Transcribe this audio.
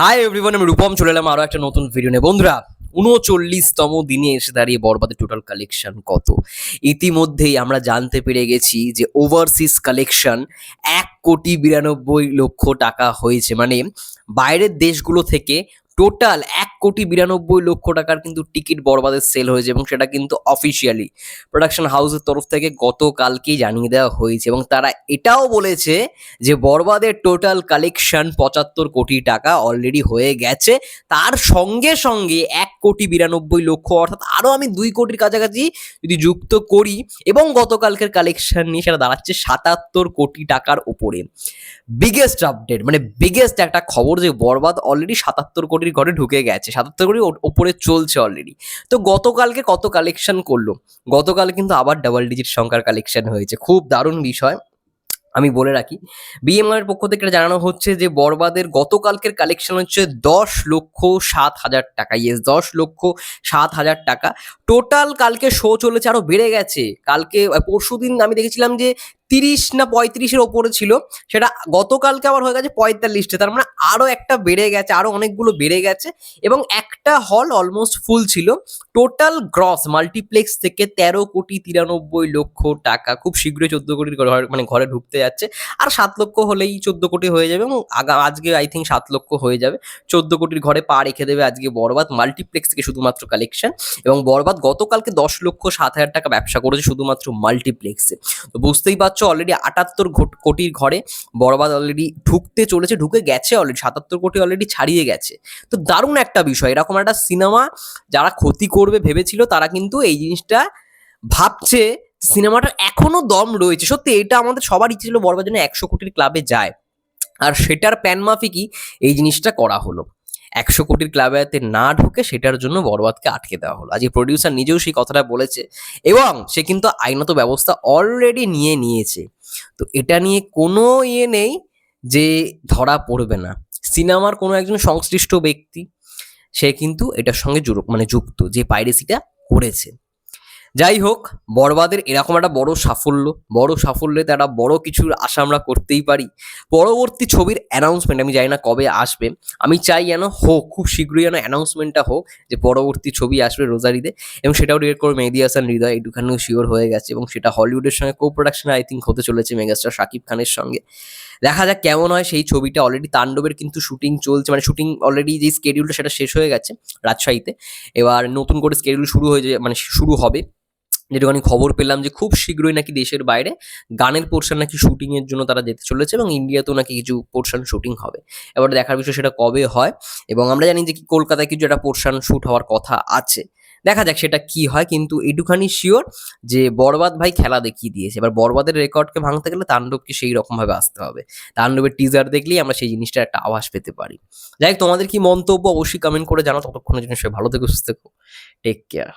Hi everyone আমি রূপম চলে এলাম আরও একটা নতুন ভিডিও নিয়ে। বন্ধুরা, উনচল্লিশতম দিনে এসে দাঁড়িয়ে বরবাদের টোটাল কালেকশন কত? ইতিমধ্যেই আমরা জানতে পেরে গেছি যে ওভারসিজ কালেকশন এক কোটি বিরানব্বই লক্ষ টাকা হয়েছে। মানে বাইরের দেশগুলো থেকে টোটাল এক কোটি বিরানব্বই লক্ষ টাকার কিন্তু টিকিট বরবাদের সেল হয়েছে এবং সেটা কিন্তু অফিসিয়ালি প্রোডাকশন হাউসের তরফ থেকে গতকালকেই জানিয়ে দেওয়া হয়েছে এবং তারা এটাও বলেছে যে বরবাদের টোটাল কালেকশন পঁচাত্তর কোটি টাকা অলরেডি হয়ে গেছে। তার সঙ্গে সঙ্গে এক কোটি বিরানব্বই লক্ষ অর্থাৎ আরও আমি দুই কোটির কাছাকাছি যদি যুক্ত করি এবং গতকালকের কালেকশন নিয়ে সেটা দাঁড়াচ্ছে সাতাত্তর কোটি টাকার উপরে। বিগেস্ট আপডেট মানে বিগেস্ট একটা খবর যে বরবাদ অলরেডি সাতাত্তর কোটির ঘরে ঢুকে গেছে। সাতাত্তর কোটির ও- ওপরে চলছে অলরেডি তো গতকালকে কত কালেকশন করল? গতকাল কিন্তু আবার ডাবল ডিজিট সংখ্যার কালেকশন হয়েছে। খুব দারুণ বিষয়। আমি বলে রাখি বিএমআর পক্ষ থেকে জানানো হচ্ছে যে, বরবাদের গতকালকের কালেকশন হচ্ছে দশ লক্ষ সাত হাজার টাকা। ইয়েস দশ লক্ষ সাত হাজার টাকা। টোটাল কালকে শো চলেছে, আরও বেড়ে গেছে। কালকে পরশু দিন আমি দেখেছিলাম যে তিরিশ না পঁয়ত্রিশের ওপরে ছিল, সেটা গতকালকে আবার হয়ে গেছে পঁয়তাল্লিশটা। তার মানে আরও একটা বেড়ে গেছে আরও অনেকগুলো বেড়ে গেছে এবং একটা হল অলমোস্ট ফুল ছিল। টোটাল গ্রস মাল্টিপ্লেক্স থেকে তেরো কোটি তিরানব্বই লক্ষ টাকা। খুব শীঘ্রই চোদ্দ কোটির ঘর মানে ঘরে ঢুকতে যাচ্ছে। আর সাত লক্ষ হলেই চোদ্দ কোটি হয়ে যাবে এবং আজকে আই থিঙ্ক সাত লক্ষ হয়ে যাবে। চোদ্দ কোটির ঘরে পা রেখে দেবে আজকে বরবাদ মাল্টিপ্লেক্স থেকে শুধুমাত্র কালেকশন এবং বরবাদ গতকালকে দশ লক্ষ সাত হাজার টাকা ব্যবসা করেছে শুধুমাত্র মাল্টিপ্লেক্সে তো বুঝতেই পারছ অলরেডি আটাত্তর কোটির ঘরে বরবাদ অলরেডি ঢুকতে চলেছে, ঢুকে গেছে অলরেডি সাতাত্তর কোটি অলরেডি ছাড়িয়ে গেছে। তো দারুণ একটা বিষয়, এরকম একটা সিনেমা যারা ক্ষতি করবে ভেবেছিল, তারা কিন্তু এই জিনিসটা ভাবছে সিনেমাটার এখনও দম রয়েছে। সত্যি, এটা আমাদের সবার ইচ্ছে ছিল বরবাদ যেন একশো কোটির ক্লাবে যায়। আর সেটার প্যান মাফিকই এই জিনিসটা করা হলো। একশো কোটির ক্লাবে যাতে না ঢুকে, সেটার জন্য বরবাদকে আটকে দেওয়া হলো। আজকে প্রডিউসার নিজেও সেই কথাটা বলেছে এবং সে কিন্তু আইনত ব্যবস্থা অলরেডি নিয়ে নিয়েছে। তো এটা নিয়ে কোনো ইয়ে নেই যে ধরা পড়বে না। সিনেমার কোনো একজন সংশ্লিষ্ট ব্যক্তি, সে কিন্তু এটার সঙ্গে মানে যুক্ত যে পাইরেসিটা করেছে। যাই হোক বরবাদের এরকম একটা বড় সাফল্য, বড় সাফল্যে একটা বড় কিছুর আশা আমরা করতেই পারি। পরবর্তী ছবির অ্যানাউন্সমেন্ট আমি জানি না কবে আসবে। আমি চাই যেন হোক, খুব শীঘ্রই যেন অ্যানাউন্সমেন্টটা হোক যে পরবর্তী ছবি আসবে রোজারিতে এবং সেটাও ডিরেক্ট করবে মেহেদি হাসান হৃদয় একটুখানিও শিওর হয়ে গেছে এবং সেটা হলিউডের সঙ্গে কো প্রোডাকশন আই থিঙ্ক হতে চলেছে মেগাস্টার শাকিব খানের সঙ্গে। দেখা যাক কেমন হয়, সেই ছবিটা অলরেডি তাণ্ডবের কিন্তু শুটিং চলছে মানে শুটিং অলরেডি যে স্কেডিউলটা সেটা শেষ হয়ে গেছে রাজশাহীতে। এবার নতুন করে স্কেডিউল শুরু হয়ে যায় মানে শুরু হবে। যেটুখানি খবর পেলাম যে খুব শীঘ্রই নাকি দেশের বাইরে গানের পোর্শন নাকি শুটিং এর জন্য তারা যেতে চলেছে এবং ইন্ডিয়াতেও নাকি কিছু পোর্শন শুটিং হবে। এবার দেখার বিষয় সেটা কবে হয় এবং আমরা জানি যে কি কলকাতায় কিছু একটা পোর্শন শ্যুট হওয়ার কথা আছে। দেখা যাক সেটা কি হয়, কিন্তু এটুখানি শিওর যে বরবাদ ভাই খেলা দেখিয়ে দিয়েছে। এবার বরবাদের রেকর্ডকে ভাঙতে গেলে তাণ্ডবকে সেই রকম ভাবে আসতে হবে। তাণ্ডবের টিজার দেখলেই আমরা সেই জিনিসটার একটা আভাস পেতে পারি। যাই হোক, তোমাদের কি মন্তব্য অবশ্যই কমেন্ট করে জানাও। ততক্ষণের জন্য সবাই ভালো থেকে, সুস্থ থেকো। Take care